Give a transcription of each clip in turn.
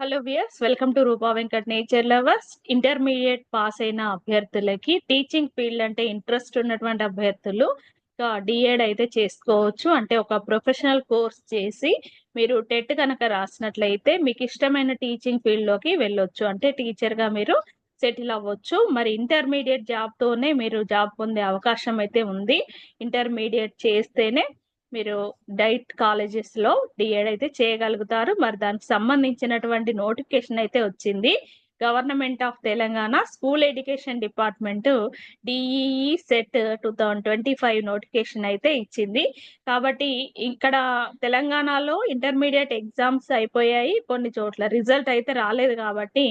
Hello viewers welcome to Rupa Venkat nature lovers intermediate pass అయిన అభ్యర్థులకి teaching field అంటే interest ఉన్నటువంటి అభ్యర్థులు డిఎడ్ అయితే చేసుకోవచ్చు. అంటే ఒక ప్రొఫెషనల్ కోర్స్ చేసి మీరు టెట్ కనుక రాసినట్లయితే మీకు ఇష్టమైన టీచింగ్ ఫీల్డ్లోకి వెళ్ళొచ్చు. అంటే టీచర్గా మీరు సెటిల్ అవ్వచ్చు. మరి ఇంటర్మీడియట్ జాబ్తోనే మీరు జాబ్ పొందే అవకాశం అయితే ఉంది. ఇంటర్మీడియట్ చేస్తేనే మీరు డైట్ కాలేజెస్లో డిఎడ్ అయితే చేయగలుగుతారు. మరి దానికి సంబంధించినటువంటి నోటిఫికేషన్ అయితే వచ్చింది. Government of Telangana school education department D E E set two thousand twenty five notification అయితే ఇచ్చింది. కాబట్టి ఇక్కడ తెలంగాణలో ఇంటర్మీడియట్ ఎగ్జామ్స్ అయిపోయాయి. కొన్ని చోట్ల రిజల్ట్ అయితే రాలేదు కాబట్టి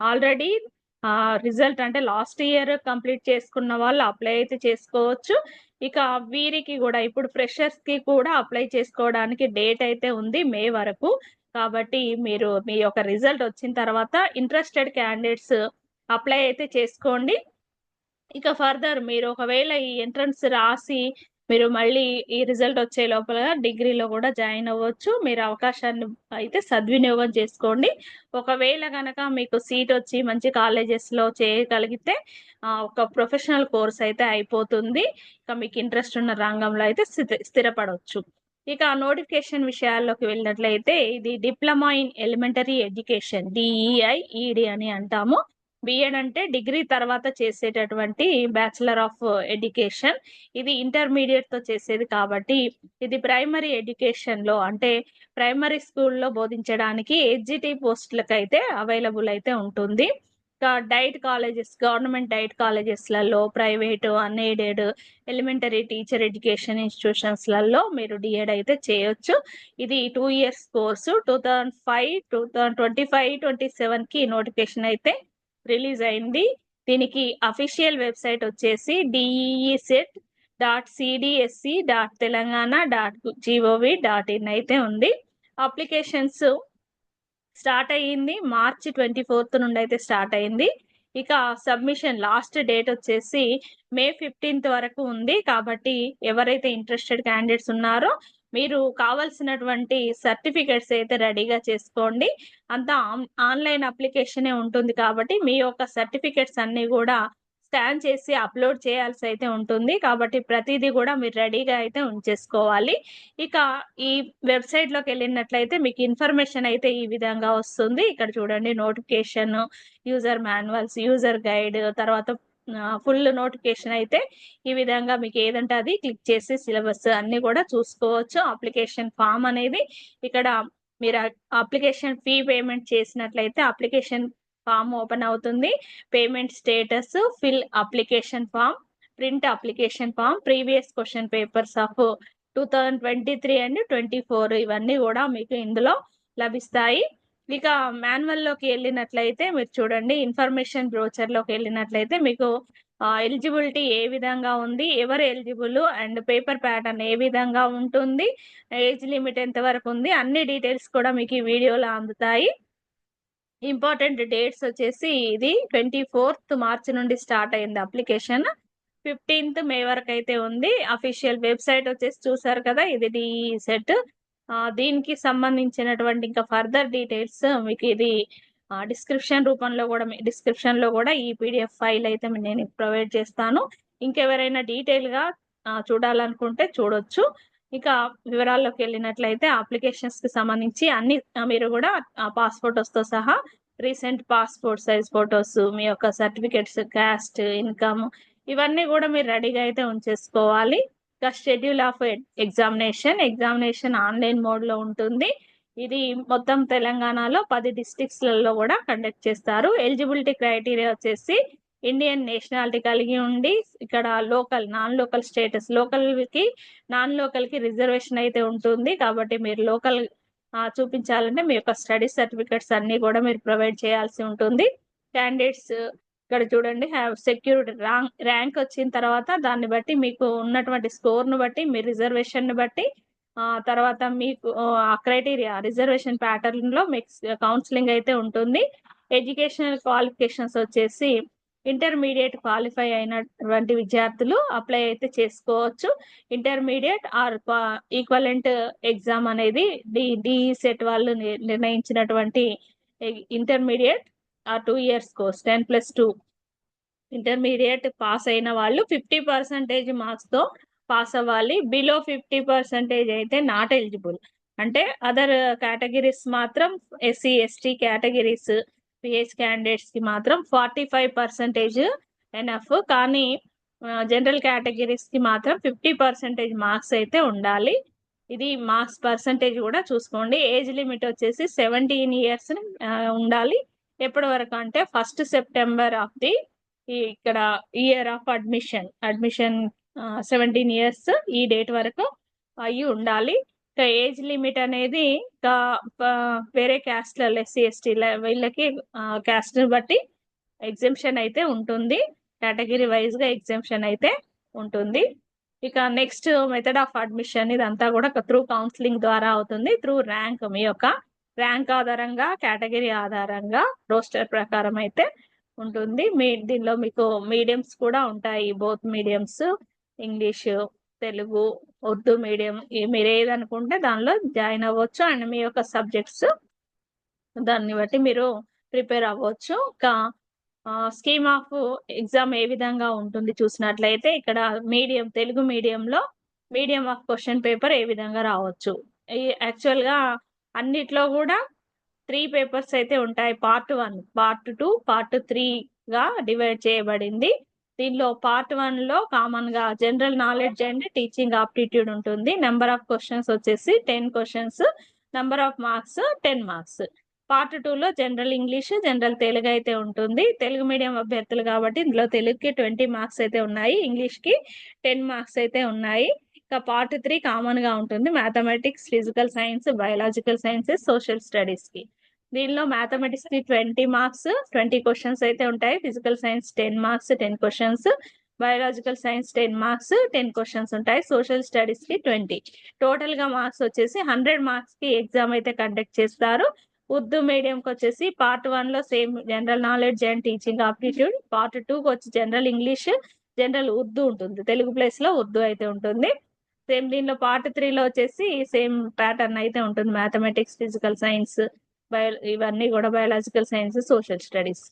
ఆల్రెడీ రిజల్ట్ అంటే లాస్ట్ ఇయర్ కంప్లీట్ చేసుకున్న వాళ్ళు అప్లై అయితే చేసుకోవచ్చు. ఇక వీరికి కూడా ఇప్పుడు ఫ్రెషర్స్కి కూడా అప్లై చేసుకోవడానికి డేట్ అయితే ఉంది మే వరకు. కాబట్టి మీరు మీ యొక్క రిజల్ట్ వచ్చిన తర్వాత ఇంట్రెస్టెడ్ క్యాండిడేట్స్ అప్లై అయితే చేసుకోండి. ఇక ఫర్దర్ మీరు ఒకవేళ ఈ ఎంట్రన్స్ రాసి మీరు మళ్ళీ ఈ రిజల్ట్ వచ్చే లోపల డిగ్రీలో కూడా జాయిన్ అవ్వచ్చు. మీరు అవకాశాన్ని అయితే సద్వినియోగం చేసుకోండి. ఒకవేళ కనుక మీకు సీట్ వచ్చి మంచి కాలేజెస్లో చేయగలిగితే ఒక ప్రొఫెషనల్ కోర్స్ అయితే అయిపోతుంది. ఇక మీకు ఇంట్రెస్ట్ ఉన్న రంగంలో అయితే స్థిరపడవచ్చు ఇక నోటిఫికేషన్ విషయాల్లోకి వెళ్ళినట్లయితే ఇది diploma in elementary education D E I E D అని అంటాము. బిఎడ్ అంటే డిగ్రీ తర్వాత చేసేటటువంటి బ్యాచిలర్ ఆఫ్ ఎడ్యుకేషన్. ఇది ఇంటర్మీడియట్తో చేసేది కాబట్టి ఇది ప్రైమరీ ఎడ్యుకేషన్లో అంటే ప్రైమరీ స్కూల్లో బోధించడానికి హెచ్జిటి పోస్టులకు అయితే అవైలబుల్ అయితే ఉంటుంది. Diet colleges government diet కాలేజెస్లలో private unaided elementary teacher education ఇన్స్టిట్యూషన్స్లలో మీరు డిఎడ్ అయితే చేయొచ్చు. ఇది two years course. Two thousand five two thousand twenty five twenty సెవెన్కి నోటిఫికేషన్ అయితే రిలీజ్ అయింది. దీనికి అఫీషియల్ వెబ్సైట్ వచ్చేసి D E E set dot C D S C dot Telangana dot G O V dot in అయితే ఉంది. Applications start అయ్యింది. మార్చి twenty fourth నుండి అయితే స్టార్ట్ అయింది ఇక సబ్మిషన్ లాస్ట్ డేట్ వచ్చేసి మే ఫిఫ్టీన్త్ వరకు ఉంది. కాబట్టి ఎవరైతే ఇంట్రెస్టెడ్ క్యాండిడేట్స్ ఉన్నారో మీరు కావాల్సినటువంటి సర్టిఫికెట్స్ అయితే రెడీగా చేసుకోండి. అంతా ఆన్లైన్ అప్లికేషనే ఉంటుంది కాబట్టి మీ యొక్క సర్టిఫికెట్స్ అన్ని కూడా స్కాన్ చేసి అప్లోడ్ చేయాల్సి అయితే ఉంటుంది. కాబట్టి ప్రతిదీ కూడా మీరు రెడీగా అయితే ఉంచేసుకోవాలి. ఇక ఈ వెబ్సైట్లోకి వెళ్ళినట్లయితే మీకు ఇన్ఫర్మేషన్ అయితే ఈ విధంగా వస్తుంది. ఇక్కడ చూడండి notification user manuals user guide తర్వాత ఫుల్ నోటిఫికేషన్ అయితే ఈ విధంగా మీకు ఏదంటే అది క్లిక్ చేసి సిలబస్ అన్ని కూడా చూసుకోవచ్చు. అప్లికేషన్ ఫామ్ అనేది ఇక్కడ మీరు అప్లికేషన్ ఫీ పేమెంట్ చేసినట్లయితే అప్లికేషన్ ఫామ్ ఓపెన్ అవుతుంది. Payment status fill application form print application form previous question papers of two thousand twenty three and twenty four ఇవన్నీ కూడా మీకు ఇందులో లభిస్తాయి. ఇక మాన్యువల్లోకి వెళ్ళినట్లయితే మీరు చూడండి ఇన్ఫర్మేషన్ బ్రోచర్లోకి వెళ్ళినట్లయితే మీకు ఎలిజిబిలిటీ ఏ విధంగా ఉంది ఎవరు ఎలిజిబుల్ అండ్ పేపర్ ప్యాటర్న్ ఏ విధంగా ఉంటుంది ఏజ్ లిమిట్ ఎంత వరకు ఉంది అన్ని డీటెయిల్స్ కూడా మీకు ఈ వీడియోలో అందుతాయి. ఇంపార్టెంట్ డేట్స్ వచ్చేసి ఇది ట్వంటీ ఫోర్త్ మార్చ్ నుండి స్టార్ట్ అయింది అప్లికేషన్. ఫిఫ్టీన్త్ మే వరకు అయితే ఉంది. అఫీషియల్ వెబ్సైట్ వచ్చేసి చూసారు కదా ఇది డి సెట్. దీనికి సంబంధించినటువంటి ఇంకా ఫర్దర్ డీటెయిల్స్ మీకు ఇది డిస్క్రిప్షన్ రూపంలో కూడా డిస్క్రిప్షన్లో కూడా ఈ పీడిఎఫ్ ఫైల్ అయితే నేను ప్రొవైడ్ చేస్తాను. ఇంకెవరైనా డీటెయిల్గా చూడాలనుకుంటే చూడొచ్చు. ఇక వివరాల్లోకి వెళ్ళినట్లయితే అప్లికేషన్స్కి సంబంధించి అన్ని మీరు కూడా పాస్పోర్ట్తో సహా రీసెంట్ పాస్పోర్ట్ సైజ్ ఫొటోస్ మీ యొక్క సర్టిఫికెట్స్ క్యాస్ట్ ఇన్కమ్ ఇవన్నీ కూడా మీరు రెడీగా అయితే ఉంచేసుకోవాలి. ఇక schedule of examination examination online మోడ్లో ఉంటుంది. ఇది మొత్తం తెలంగాణలో పది డిస్టిక్స్లలో కూడా కండక్ట్ చేస్తారు. ఎలిజిబిలిటీ క్రైటీరియా వచ్చేసి ఇండియన్ నేషనాలిటీ కలిగి ఉండి ఇక్కడ లోకల్ నాన్ లోకల్ స్టేటస్ లోకల్కి నాన్ లోకల్కి రిజర్వేషన్ అయితే ఉంటుంది. కాబట్టి మీరు లోకల్ చూపించాలంటే మీ యొక్క స్టడీ సర్టిఫికెట్స్ అన్నీ కూడా మీరు ప్రొవైడ్ చేయాల్సి ఉంటుంది. క్యాండిడేట్స్ ఇక్కడ చూడండి హ్యావ్ సెక్యూరిటీ ర్యాంక్ ర్యాంక్ వచ్చిన తర్వాత దాన్ని బట్టి మీకు ఉన్నటువంటి స్కోర్ను బట్టి మీ రిజర్వేషన్ను బట్టి తర్వాత మీకు క్రైటీరియా రిజర్వేషన్ ప్యాటర్న్లో మీకు కౌన్సిలింగ్ అయితే ఉంటుంది. ఎడ్యుకేషనల్ క్వాలిఫికేషన్స్ వచ్చేసి ఇంటర్మీడియట్ క్వాలిఫై అయినటువంటి విద్యార్థులు అప్లై అయితే చేసుకోవచ్చు. ఇంటర్మీడియట్ ఆర్ ఈక్వలెంట్ ఎగ్జామ్ అనేది డి డిఈ సెట్ వాళ్ళు నిర్ణయించినటువంటి ఇంటర్మీడియట్ ఆ two years course ten plus two intermediate pass అయిన వాళ్ళు ఫిఫ్టీ పర్సెంటేజ్ మార్క్స్తో పాస్ అవ్వాలి. బిలో ఫిఫ్టీ పర్సెంటేజ్ అయితే నాట్ ఎలిజిబుల్ అంటే అదర్ కేటగిరీస్ మాత్రం S C S T categories P H క్యాండిడేట్స్కి మాత్రం ఫార్టీ ఫైవ్ పర్సెంటేజ్ ఎనఫ్ కానీ జనరల్ కేటగిరీస్కి మాత్రం ఫిఫ్టీ పర్సెంటేజ్ మార్క్స్ అయితే ఉండాలి. ఇది మార్క్స్ పర్సంటేజ్ కూడా చూసుకోండి. ఏజ్ లిమిట్ వచ్చేసి సెవెంటీన్ ఇయర్స్ ఉండాలి. ఎప్పటి వరకు అంటే ఫస్ట్ సెప్టెంబర్ ఆఫ్ ది ఇక్కడ year of admission. Admission seventeen years ఈ డేట్ వరకు అయ్యి ఉండాలి. ఇంకా ఏజ్ లిమిట్ అనేది ఇంకా వేరే క్యాస్ట్లలో ఎస్సీ ఎస్టీ వీళ్ళకి క్యాస్ట్ బట్టి ఎగ్జిబిషన్ అయితే ఉంటుంది. కేటగిరీ వైజ్గా అయితే ఉంటుంది. ఇక నెక్స్ట్ మెథడ్ ఆఫ్ అడ్మిషన్ ఇదంతా కూడా త్రూ కౌన్సిలింగ్ ద్వారా అవుతుంది. త్రూ ర్యాంక్ మీ యొక్క ర్యాంక్ ఆధారంగా కేటగిరీ ఆధారంగా రోస్టర్ ప్రకారం అయితే ఉంటుంది. మీ దీనిలో మీకు మీడియంస్ కూడా ఉంటాయి. Both mediums English Telugu Urdu medium మీరు ఏదనుకుంటే దానిలో జాయిన్ అవ్వచ్చు. అండ్ మీ యొక్క సబ్జెక్ట్స్ దాన్ని బట్టి మీరు ప్రిపేర్ అవ్వచ్చు. ఇంకా స్కీమ్ ఆఫ్ ఎగ్జామ్ ఏ విధంగా ఉంటుంది చూసినట్లయితే ఇక్కడ మీడియం తెలుగు మీడియంలో మీడియం ఆఫ్ క్వశ్చన్ పేపర్ ఏ విధంగా రావచ్చు. యాక్చువల్గా అన్నిట్లో కూడా త్రీ పేపర్స్ అయితే ఉంటాయి. Part one part two part త్రీగా divide చేయబడింది. దీనిలో పార్ట్ వన్లో కామన్గా general knowledge and teaching aptitude ఉంటుంది. నెంబర్ ఆఫ్ క్వశ్చన్స్ వచ్చేసి ten questions number of marks ten marks part టూలో జనరల్ ఇంగ్లీష్ జనరల్ తెలుగు అయితే ఉంటుంది. తెలుగు మీడియం అభ్యర్థులు కాబట్టి ఇందులో తెలుగుకి ట్వంటీ మార్క్స్ అయితే ఉన్నాయి. ఇంగ్లీష్కి టెన్ మార్క్స్ అయితే ఉన్నాయి. ఇంకా పార్ట్ త్రీ కామన్గా ఉంటుంది. Mathematics physical science biological sciences social స్టడీస్కి. దీనిలో మ్యాథమెటిక్స్కి ట్వంటీ మార్క్స్ ట్వంటీ క్వశ్చన్స్ అయితే ఉంటాయి. Physical science ten marks ten questions biological science ten marks ten questions ఉంటాయి. సోషల్ స్టడీస్కి ట్వంటీ టోటల్గా మార్క్స్ వచ్చేసి హండ్రెడ్ మార్క్స్కి ఎగ్జామ్ అయితే కండక్ట్ చేస్తారు. ఉర్దూ మీడియంకి వచ్చేసి పార్ట్ వన్లో same general knowledge and teaching aptitude part two వచ్చి జనరల్ ఇంగ్లీష్ జనరల్ ఉర్దూ ఉంటుంది. తెలుగు ప్లేస్లో ఉర్దూ అయితే ఉంటుంది. సేమ్ దీనిలో పార్ట్ త్రీలో వచ్చేసి సేమ్ ప్యాటర్న్ అయితే ఉంటుంది. మ్యాథమెటిక్స్ ఫిజికల్ సైన్స్ బయో ఇవన్నీ కూడా బయాలజికల్ సైన్స్ సోషల్ స్టడీస్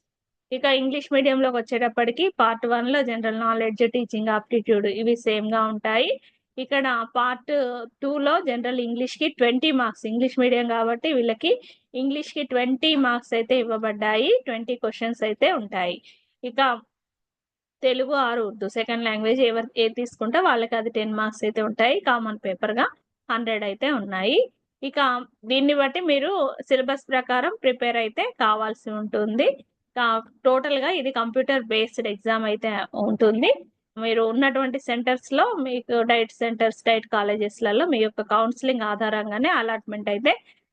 ఇక ఇంగ్లీష్ మీడియంలోకి వచ్చేటప్పటికి పార్ట్ వన్లో జనరల్ నాలెడ్జ్ టీచింగ్ ఆప్టిట్యూడ్ ఇవి సేమ్గా ఉంటాయి. ఇక్కడ పార్ట్ టూలో జనరల్ ఇంగ్లీష్కి ట్వంటీ మార్క్స్ ఇంగ్లీష్ మీడియం కాబట్టి వీళ్ళకి ఇంగ్లీష్కి ట్వంటీ మార్క్స్ అయితే ఇవ్వబడ్డాయి. ట్వంటీ క్వశ్చన్స్ అయితే ఉంటాయి. ఇక తెలుగు ఆరు ఉర్దూ. సెకండ్ లాంగ్వేజ్ ఎవరు ఏది తీసుకుంటే వాళ్ళకి అది టెన్ మార్క్స్ అయితే ఉంటాయి. కామన్ పేపర్గా హండ్రెడ్ అయితే ఉన్నాయి. ఇక దీన్ని బట్టి మీరు సిలబస్ ప్రకారం ప్రిపేర్ అయితే కావాల్సి ఉంటుంది. టోటల్గా ఇది కంప్యూటర్ బేస్డ్ ఎగ్జామ్ అయితే ఉంటుంది. మీరు ఉన్నటువంటి సెంటర్స్లో మీకు డైట్ సెంటర్స్ డైట్ కాలేజెస్లలో మీ యొక్క కౌన్సిలింగ్ ఆధారంగానే అలాట్మెంట్ అయితే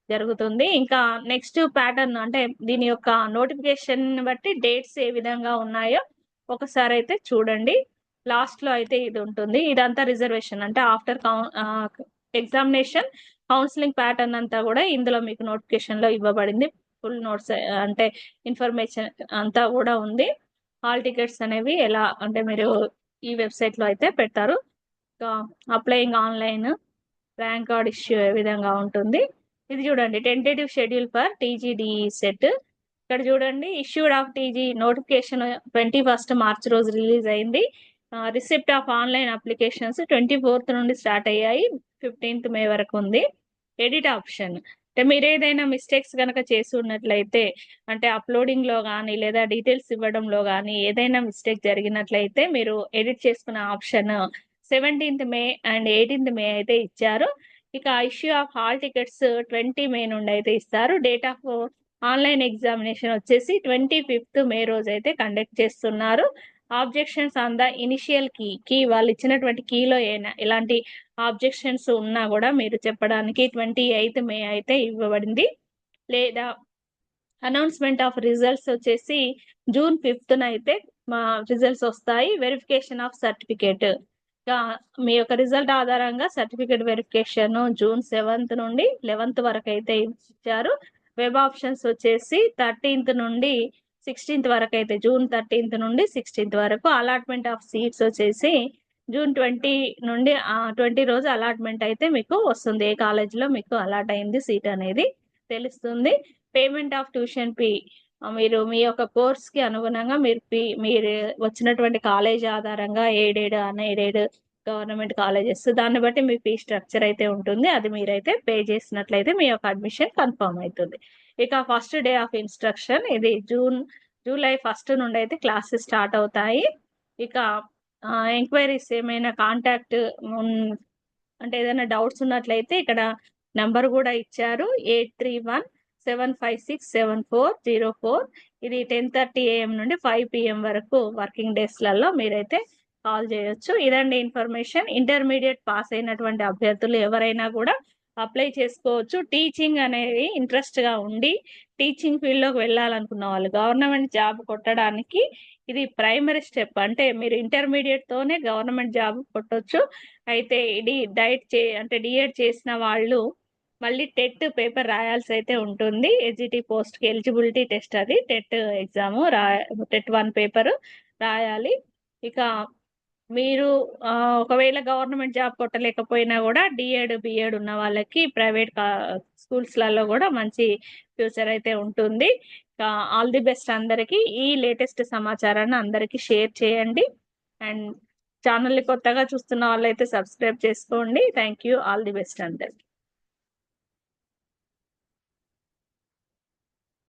జరుగుతుంది. ఇంకా నెక్స్ట్ ప్యాటర్న్ అంటే దీని యొక్క నోటిఫికేషన్ బట్టి డేట్స్ ఏ విధంగా ఉన్నాయో ఒకసారి అయితే చూడండి. లాస్ట్లో అయితే ఇది ఉంటుంది. ఇదంతా రిజర్వేషన్. అంటే ఆఫ్టర్ ఎగ్జామినేషన్ కౌన్సిలింగ్ ప్యాటర్న్ అంతా కూడా ఇందులో మీకు నోటిఫికేషన్లో ఇవ్వబడింది. ఫుల్ నోట్స్ అంటే ఇన్ఫర్మేషన్ అంతా కూడా ఉంది. హాల్ టికెట్స్ అనేవి ఎలా అంటే మీరు ఈ వెబ్సైట్లో అయితే పెడతారు. Applying online rank card issue ఏ విధంగా ఉంటుంది. ఇది చూడండి. Tentative schedule for T G D E set. ఇక్కడ చూడండి issued of T G notification twenty first March రోజు రిలీజ్ అయింది. Receipt of online applications twenty fourth నుండి స్టార్ట్ అయ్యాయి. ఫిఫ్టీన్త్ మే వరకు ఉంది. ఎడిట్ ఆప్షన్ అంటే మీరు ఏదైనా మిస్టేక్స్ కనుక చేసి ఉన్నట్లయితే అంటే అప్లోడింగ్లో కానీ లేదా డీటెయిల్స్ ఇవ్వడంలో కానీ ఏదైనా మిస్టేక్ జరిగినట్లయితే మీరు ఎడిట్ చేసుకున్న option seventeenth May and eighteenth May అయితే ఇచ్చారు. ఇక issue of hall tickets twenty May నుండి అయితే ఇస్తారు. డేట్ ఆఫ్ ఆన్లైన్ ఎగ్జామినేషన్ వచ్చేసి ట్వంటీ ఫిఫ్త్ మే రోజు అయితే కండక్ట్ చేస్తున్నారు. Objections on the initial key key వాళ్ళు ఇచ్చినటువంటి కీలో ఏనా ఎలాంటి ఆబ్జెక్షన్స్ ఉన్నా కూడా మీరు చెప్పడానికి ట్వంటీ ఎయిత్ మే అయితే ఇవ్వబడింది. లేదా అనౌన్స్మెంట్ ఆఫ్ రిజల్ట్స్ వచ్చేసి జూన్ ఫిఫ్త్న అయితే మా రిజల్ట్స్ వస్తాయి. Verification of certificate. మీ యొక్క రిజల్ట్ ఆధారంగా సర్టిఫికేట్ వెరిఫికేషన్ జూన్ సెవెంత్ నుండి లెవెన్త్ వరకు అయితే ఇచ్చారు. వెబ్ ఆప్షన్స్ వచ్చేసి థర్టీన్త్ నుండి సిక్స్టీన్త్ వరకు అయితే జూన్ థర్టీన్త్ నుండి సిక్స్టీన్త్ వరకు అలాట్మెంట్ ఆఫ్ సీట్స్ వచ్చేసి జూన్ ట్వంటీ నుండి ట్వంటీ రోజు అలాట్మెంట్ అయితే మీకు వస్తుంది. ఏ కాలేజీలో మీకు అలాట్ అయింది సీట్ అనేది తెలుస్తుంది. పేమెంట్ ఆఫ్ ట్యూషన్ ఫీ మీరు మీ యొక్క కోర్స్కి అనుగుణంగా మీరు ఫీ మీరు వచ్చినటువంటి కాలేజ్ ఆధారంగా ఏడేడు అన్ ఏడేడు గవర్నమెంట్ కాలేజెస్ దాన్ని బట్టి మీ ఫీ స్ట్రక్చర్ అయితే ఉంటుంది. అది మీరైతే పే చేసినట్లయితే మీ యొక్క అడ్మిషన్ కన్ఫర్మ్ అవుతుంది. ఇక ఫస్ట్ డే ఆఫ్ ఇన్స్ట్రక్షన్ ఇది జూన్ జూలై ఫస్ట్ నుండి అయితే క్లాసెస్ స్టార్ట్ అవుతాయి. ఇక ఎంక్వైరీస్ ఏమైనా కాంటాక్ట్ అంటే ఏదైనా డౌట్స్ ఉన్నట్లయితే ఇక్కడ నెంబర్ కూడా ఇచ్చారు. Eight three one seven five six seven four zero four. ఇది టెన్ థర్టీ ఏఎం నుండి ఫైవ్ పిఎం వరకు వర్కింగ్ డేస్లలో మీరైతే కాల్ చేయొచ్చు. ఇదండి ఇన్ఫర్మేషన్. ఇంటర్మీడియట్ పాస్ అయినటువంటి అభ్యర్థులు ఎవరైనా కూడా అప్లై చేసుకోవచ్చు. టీచింగ్ అనేది ఇంట్రెస్ట్గా ఉండి టీచింగ్ ఫీల్డ్లోకి వెళ్ళాలనుకున్న వాళ్ళు గవర్నమెంట్ జాబ్ కొట్టడానికి ఇది ప్రైమరీ స్టెప్. అంటే మీరు ఇంటర్మీడియట్ తోనే గవర్నమెంట్ జాబ్ కొట్టొచ్చు. అయితే ఇది డైట్ చే అంటే డిఎడ్ చేసిన వాళ్ళు మళ్ళీ టెట్ పేపర్ రాయాల్సి అయితే ఉంటుంది. ఎజిటి పోస్ట్కి ఎలిజిబిలిటీ టెస్ట్ అది. టెట్ ఎగ్జామ్ రా టెట్ వన్ పేపర్ రాయాలి. ఇక మీరు ఒకవేళ గవర్నమెంట్ జాబ్ కొట్టలేకపోయినా కూడా డిఎడ్ బిఎడ్ ఉన్న వాళ్ళకి ప్రైవేట్ స్కూల్స్లలో కూడా మంచి ఫ్యూచర్ అయితే ఉంటుంది. ఆల్ ది బెస్ట్ అందరికి. ఈ లేటెస్ట్ సమాచారాన్ని అందరికి షేర్ చేయండి. అండ్ ఛానల్ని కొత్తగా చూస్తున్న వాళ్ళైతే సబ్స్క్రైబ్ చేసుకోండి. Thank you. All the best అందరికి.